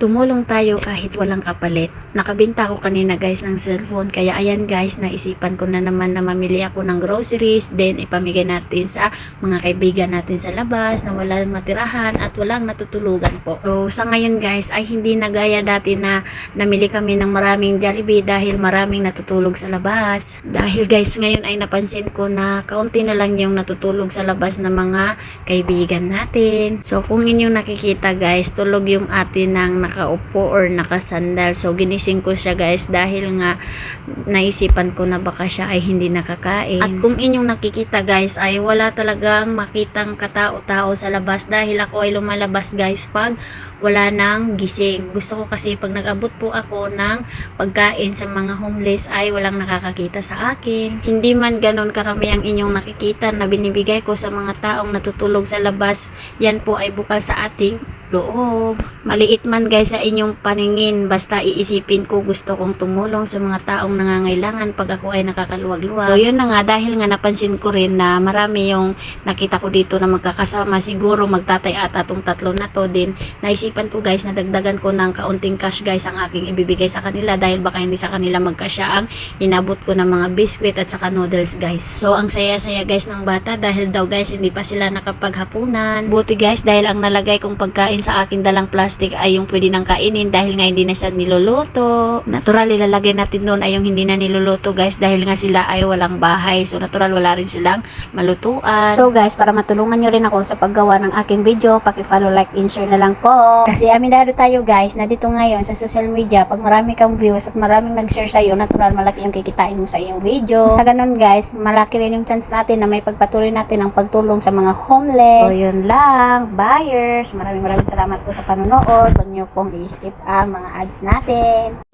tumulong tayo kahit walang kapalit. Nakabinta ko kanina guys ng cellphone kaya ayan guys naisipan ko na naman na mamili ako ng groceries then ipamigay natin sa mga kaibigan natin sa labas na walang matirahan at walang natutulugan po. So sa ngayon guys ay hindi na gaya dati na namili kami ng maraming Jollibee dahil maraming natutulog sa labas. Dahil guys ngayon ay napansin ko na kaunti na lang yung natutulog sa labas ng mga kaibigan natin. So kung inyong nakikita guys, tulog yung ate nang nakaupo or nakasandal. So ginising ko siya guys dahil nga naisipan ko na baka siya ay hindi nakakain. At kung inyong nakikita guys ay wala talagang makitang katao-tao sa labas dahil ako ay lumalabas guys pag wala nang gising. Gusto ko kasi pag nag-abot po ako ng pagkain sa mga homeless ay walang nakakakita sa akin. Hindi man ganon karami ang inyong nakikita na binibigay ko sa mga taong natutulog sa labas. Yan po ay bukal sa ating loob. Maliit man guys sa inyong paningin, basta iisipin ko gusto kong tumulong sa mga taong nangangailangan pag ako ay nakakaluwag-luwag. So yun na nga, dahil nga napansin ko rin na marami yung nakita ko dito na magkakasama, siguro magtatay at atong tatlo na to din. Naisipan ko guys na dagdagan ko ng kaunting cash guys ang aking ibibigay sa kanila dahil baka hindi sa kanila magkasya ang inabot ko ng mga biskwit at saka noodles guys. So ang saya-saya guys ng bata dahil daw guys hindi pa sila nakapaghapunan. Buti guys dahil ang nalagay kong pagkain sa aking dalang plastic ay yung pwede nang kainin dahil nga hindi na siya niluluto. Natural ilalagay natin doon ay yung hindi na niluluto guys dahil nga sila ay walang bahay. So natural wala rin silang malutuan. So guys, para matulungan nyo rin ako sa paggawa ng aking video, paki-follow, like, and share na lang po. Kasi aminado tayo guys na dito ngayon sa social media, pag marami kang views at maraming nag-share sa'yo, natural malaki yung kikitain mo sa iyong video. Sa ganun guys, malaki rin yung chance natin na may pagpatuloy natin ang pagtulong sa mga homeless. So yun lang, buyers. Maraming maraming salamat po sa panonood. Huwag nyo pong i-skip ang mga ads natin.